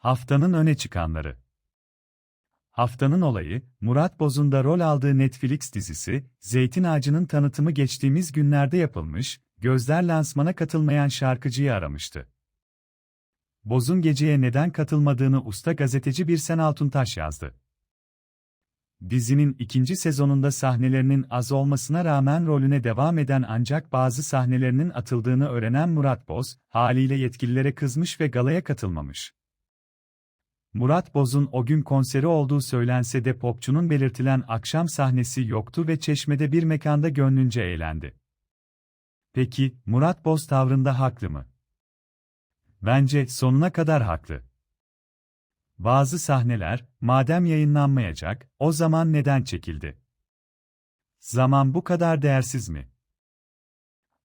Haftanın öne çıkanları. Haftanın olayı, Murat Boz'un da rol aldığı Netflix dizisi, Zeytin Ağacı'nın tanıtımı geçtiğimiz günlerde yapılmış, gözler lansmana katılmayan şarkıcıyı aramıştı. Boz'un geceye neden katılmadığını usta gazeteci Birsen Altuntaş yazdı. Dizinin ikinci sezonunda sahnelerinin az olmasına rağmen rolüne devam eden ancak bazı sahnelerinin atıldığını öğrenen Murat Boz, haliyle yetkililere kızmış ve galaya katılmamış. Murat Boz'un o gün konseri olduğu söylense de popçunun belirtilen akşam sahnesi yoktu ve Çeşme'de bir mekanda gönlünce eğlendi. Peki, Murat Boz tavrında haklı mı? Bence sonuna kadar haklı. Bazı sahneler, madem yayınlanmayacak, o zaman neden çekildi? Zaman bu kadar değersiz mi?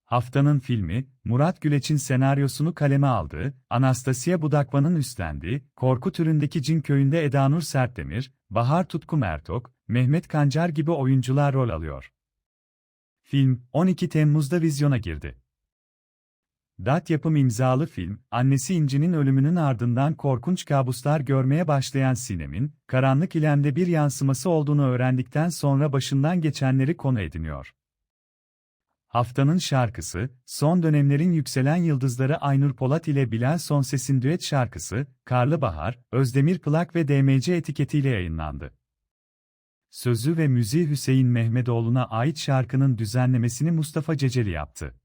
Haftanın filmi, Murat Güleç'in senaryosunu kaleme aldığı, Anastasia Budakvan'ın üstlendiği, korku türündeki Cin Köyü'nde Edanur Sertdemir, Bahar Tutku Mertok, Mehmet Kancar gibi oyuncular rol alıyor. Film, 12 Temmuz'da vizyona girdi. Dat yapım imzalı film, annesi İnci'nin ölümünün ardından korkunç kabuslar görmeye başlayan Sinem'in, karanlık ilemde bir yansıması olduğunu öğrendikten sonra başından geçenleri konu ediniyor. Haftanın şarkısı, son dönemlerin yükselen yıldızları Aynur Polat ile Bilal Sonses'in düet şarkısı, Karlı Bahar, Özdemir Plak ve DMC etiketiyle yayınlandı. Sözü ve müziği Hüseyin Mehmetoğlu'na ait şarkının düzenlemesini Mustafa Ceceli yaptı.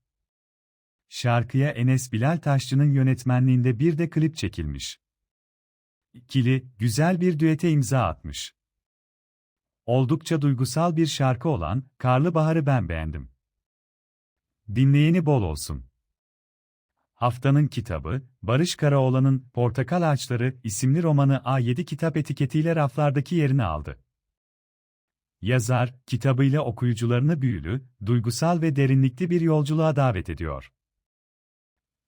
Şarkıya Enes Bilal Taşçı'nın yönetmenliğinde bir de klip çekilmiş. İkili, güzel bir düete imza atmış. Oldukça duygusal bir şarkı olan Karlı Bahar'ı ben beğendim. Dinleyeni bol olsun. Haftanın kitabı, Barış Karaoğlan'ın Portakal Ağaçları isimli romanı A7 kitap etiketiyle raflardaki yerini aldı. Yazar, kitabıyla okuyucularını büyülü, duygusal ve derinlikli bir yolculuğa davet ediyor.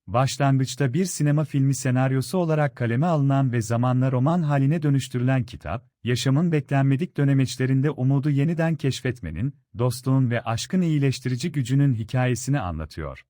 Başlangıçta bir sinema filmi senaryosu olarak kaleme alınan ve zamanla roman haline dönüştürülen kitap, yaşamın beklenmedik dönemeçlerinde umudu yeniden keşfetmenin, dostluğun ve aşkın iyileştirici gücünün hikayesini anlatıyor.